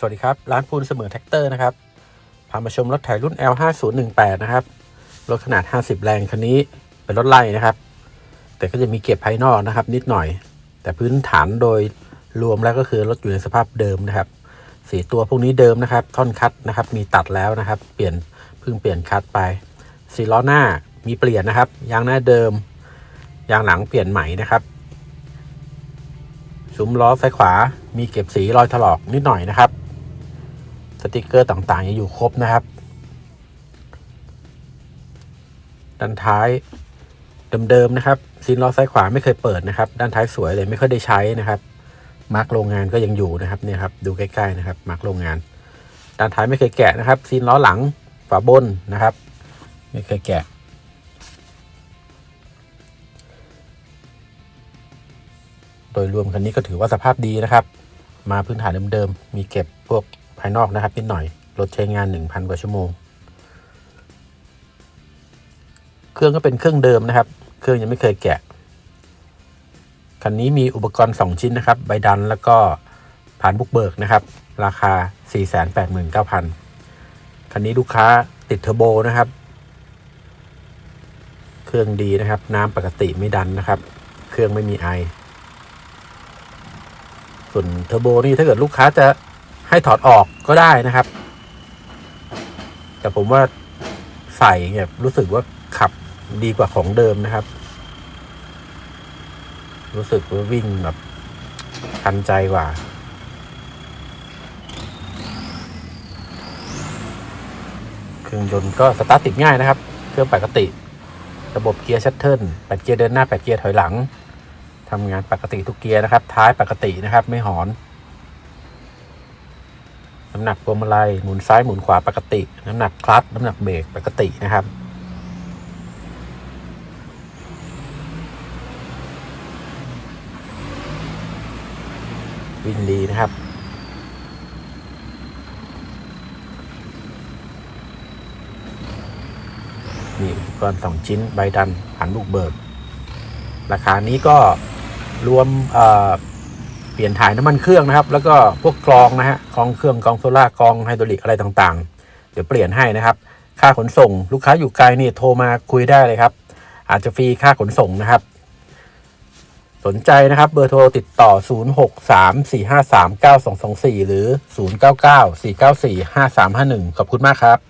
สวัสดีครับ ร้านพูนเสมอแท็กเตอร์นะครับ พามาชมรถไถรุ่น L5018 นะครับ รถขนาด 50 แรงคันนี้เป็นรถไล่นะครับ แต่ก็จะมีเก็บภายนอกนะครับ นิดหน่อย แต่พื้นฐานโดยรวมแล้วก็คือรถอยู่ในสภาพเดิมนะครับสีตัวพวกนี้เดิมนะครับ ท่อนคัดนะครับ มีตัดแล้วนะครับ เปลี่ยนเพิ่งเปลี่ยนคัดไปสีล้อหน้ามีเปลี่ยนนะครับ ยางหน้าเดิม ยางหลังเปลี่ยนใหม่นะครับซุ้มล้อซ้ายขวา มีเก็บสีรอยถลอกนิดหน่อยนะครับ สติกเกอร์ต่างๆยังอยู่ครบนะครับ ด้านท้ายเดิมๆนะครับซีนล้อซ้ายขวาไม่เคยเปิดนะครับ ด้านท้ายสวยเลยไม่ค่อยได้ใช้นะครับมาร์กโรงงานก็ยังอยู่นะครับเนี่ยครับดูใกล้ๆนะครับมาร์กโรงงาน ด้านท้ายไม่เคยแกะนะครับซีนล้อหลังฝาบนนะครับ ไม่เคยแกะโดยรวมคันนี้ก็ถือว่าสภาพดีนะครับ มาพื้นฐานเดิมๆ มีเก็บพวก ภายนอกนะครับนิดหน่อยรถใช้งาน 1,000 กว่าชั่วโมง เครื่องก็เป็นเครื่องเดิมนะครับ เครื่องยังไม่เคยแกะ คันนี้มีอุปกรณ์ 2 ชิ้นนะครับ ใบดันแล้วก็ผ่านบุกเบิกนะครับ ราคา 489,000 คันนี้ลูกค้าติดเทอร์โบนะครับ เครื่องดีนะครับ น้ำปกติไม่ดันนะครับ เครื่องไม่มีไอ ส่วนเทอร์โบนี่ถ้าเกิดลูกค้าจะ ให้ถอดออกก็ได้นะครับ แต่ผมว่าใส่เนี่ยรู้สึกว่าขับดีกว่าของเดิมนะครับ รู้สึกว่าวิ่งแบบทันใจกว่าเครื่องยนต์ก็สตาร์ทติดง่ายนะครับ เครื่องปกติ ระบบเกียร์ชัตเทิลแปดเกียร์เดินหน้าแปดเกียร์ถอยหลังทำงานปกติทุกเกียร์นะครับ ท้ายปกตินะครับ ไม่หอน น้ำหนักพวงมาลัยหมุนซ้ายหมุนขวาปกติ น้ำหนักคลัตช์น้ำหนักเบรกปกตินะครับ วิ่งดีนะครับมีอุปกรณ์สองชิ้นใบดันผันลูกเบิก ราคานี้ก็รวมเอ่อ ปลี่ยนถ่ายน้ำมันเครื่องนะครับ แล้วก็พวกกรองนะฮะกรองเครื่องกรองโซล่ากรองไฮดรอลิกอะไรต่างๆ เดี๋ยวเปลี่ยนให้นะครับ ค่าขนส่ง ลูกค้าอยู่ไกลนี่โทรมาคุยได้เลยครับ อาจจะฟรีค่าขนส่งนะครับ สนใจนะครับเบอร์โทรติดต่อ 0634539224 หรือ 0994945351 ขอบคุณมากครับ